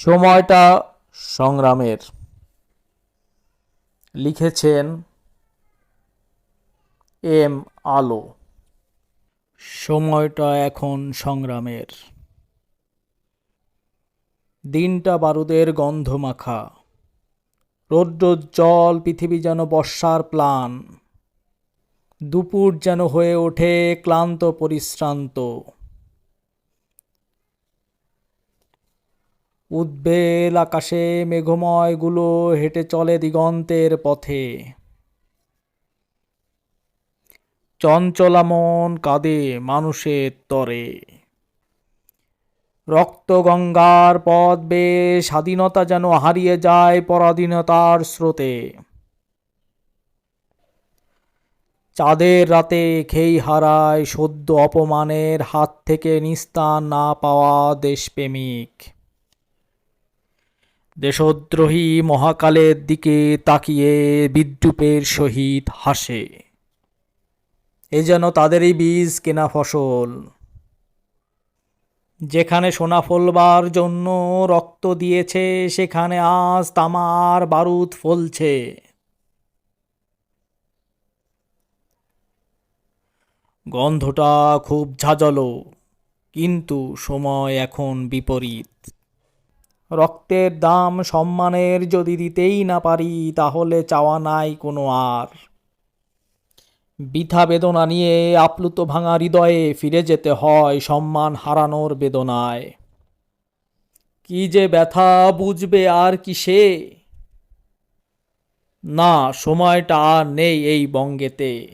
সময়টা সংগ্রামের। লিখেছেন এম আলো। সময়টা এখন সংগ্রামের। দিনটা বারুদের গন্ধ মাখা রৌদ্রোজ্জ্বল পৃথিবী যেন বর্ষার প্লান। দুপুর যেন হয়ে ওঠে ক্লান্ত, পরিশ্রান্ত। উদ্বেল আকাশে মেঘময়গুলো হেঁটে চলে দিগন্তের পথে। চঞ্চলা মন কাঁদে মানুষের তরে। রক্তগঙ্গার পথ বেয়ে স্বাধীনতা যেন হারিয়ে যায় পরাধীনতার স্রোতে। চাঁদের রাতে খেই হারায় সদ্য অপমানের হাত থেকে নিস্তার না পাওয়া দেশপ্রেমিক। দেশদ্রোহী মহাকালের দিকে তাকিয়ে বিদ্রুপের সহিত হাসে। এ যেন তাদেরই বীজ কেনা ফসল। যেখানে সোনা ফলবার জন্য রক্ত দিয়েছে, সেখানে আজ তামার বারুদ ফলছে। গন্ধটা খুব ঝাঁঝালো, কিন্তু সময় এখন বিপরীত। রক্তের দাম সম্মানের যদি দিতেই না পারি, তাহলে চাওয়া নাই কোনো আর। বৃথা বেদনা নিয়ে আপ্লুত ভাঙা হৃদয়ে ফিরে যেতে হয় সম্মান হারানোর বেদনায়। কি যে ব্যথা বুঝবে আর কি সে? না, সময়টা আর নেই এই বঙ্গেতে।